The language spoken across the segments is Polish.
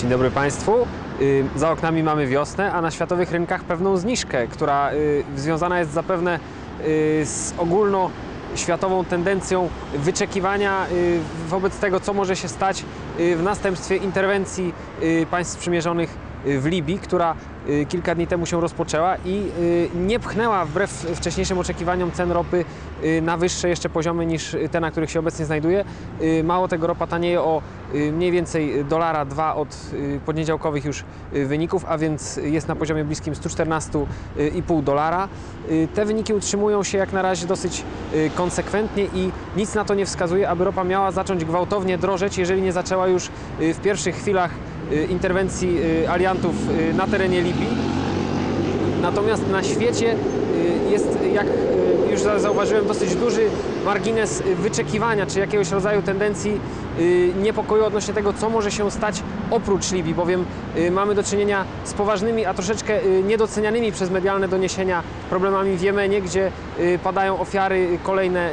Dzień dobry Państwu. Za oknami mamy wiosnę, a na światowych rynkach pewną zniżkę, która y, związana jest zapewne y, z ogólnoświatową tendencją wyczekiwania y, wobec tego, co może się stać w następstwie interwencji y, państw sprzymierzonych y, w Libii, która y, kilka dni temu się rozpoczęła i y, nie pchnęła wbrew wcześniejszym oczekiwaniom cen ropy y, na wyższe jeszcze poziomy niż te, na których się obecnie znajduje. Y, Mało tego, ropa tanieje o y, mniej więcej dolara 2 od y, poniedziałkowych już y, wyników, a więc jest na poziomie bliskim 114,5 dolara. Y, Te wyniki utrzymują się jak na razie dosyć y, konsekwentnie i nic na to nie wskazuje, aby ropa miała zacząć gwałtownie drożeć, jeżeli nie zaczęła już y, w pierwszych chwilach y, interwencji y, aliantów na terenie Libii. Natomiast na świecie y, jest, jak y, już za- zauważyłem, dosyć duży margines y, wyczekiwania, czy jakiegoś rodzaju tendencji niepokoju odnośnie tego, co może się stać oprócz Libii, bowiem mamy do czynienia z poważnymi, a troszeczkę niedocenianymi przez medialne doniesienia problemami w Jemenie, gdzie padają ofiary kolejne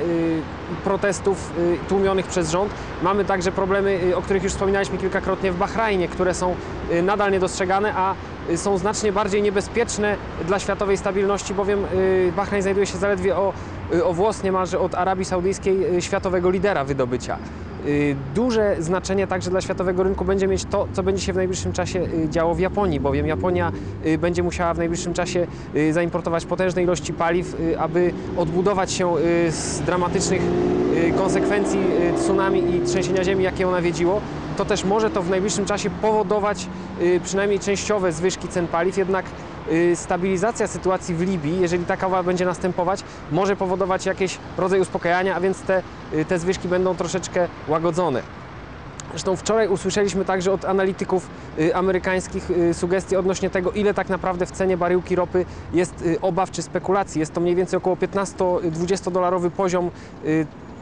protestów tłumionych przez rząd. Mamy także problemy, o których już wspominaliśmy kilkakrotnie w Bahrajnie, które są nadal niedostrzegane, a są znacznie bardziej niebezpieczne dla światowej stabilności, bowiem y, Bahrajn znajduje się zaledwie o, y, o włos niemalże od Arabii Saudyjskiej y, światowego lidera wydobycia. Duże znaczenie także dla światowego rynku będzie mieć to, co będzie się w najbliższym czasie działo w Japonii, bowiem Japonia będzie musiała w najbliższym czasie zaimportować potężne ilości paliw, aby odbudować się z dramatycznych konsekwencji tsunami i trzęsienia ziemi, jakie ją nawiedziło to też może to w najbliższym czasie powodować y, przynajmniej częściowe zwyżki cen paliw, jednak y, stabilizacja sytuacji w Libii, jeżeli taka będzie następować, może powodować jakiś rodzaj uspokajania, a więc te, y, te zwyżki będą troszeczkę łagodzone. Zresztą wczoraj usłyszeliśmy także od analityków amerykańskich sugestie odnośnie tego, ile tak naprawdę w cenie baryłki ropy jest obaw czy spekulacji. Jest to mniej więcej około 15-20 dolarowy poziom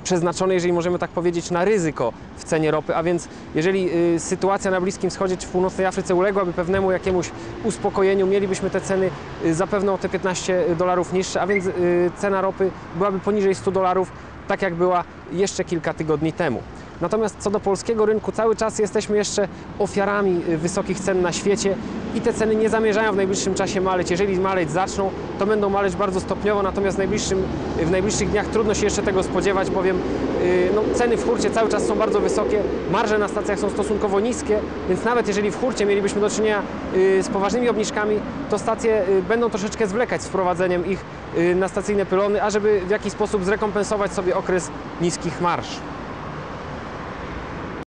przeznaczony, jeżeli możemy tak powiedzieć, na ryzyko w cenie ropy, a więc jeżeli y, sytuacja na Bliskim Wschodzie czy w północnej Afryce uległaby pewnemu jakiemuś uspokojeniu, mielibyśmy te ceny y, zapewne o te 15 dolarów niższe, a więc y, cena ropy byłaby poniżej 100 dolarów, tak jak była jeszcze kilka tygodni temu. Natomiast co do polskiego rynku, cały czas jesteśmy jeszcze ofiarami y, wysokich cen na świecie i te ceny nie zamierzają w najbliższym czasie maleć. Jeżeli maleć zaczną, to będą maleć bardzo stopniowo, natomiast w, najbliższym, w najbliższych dniach trudno się jeszcze tego spodziewać, bowiem y, no, ceny w hurcie cały czas są bardzo wysokie, marże na stacjach są stosunkowo niskie, więc nawet jeżeli w hurcie mielibyśmy do czynienia y, z poważnymi obniżkami, to stacje będą troszeczkę zwlekać z wprowadzeniem ich na stacyjne pylony, ażeby w jakiś sposób zrekompensować sobie okres niskich marż.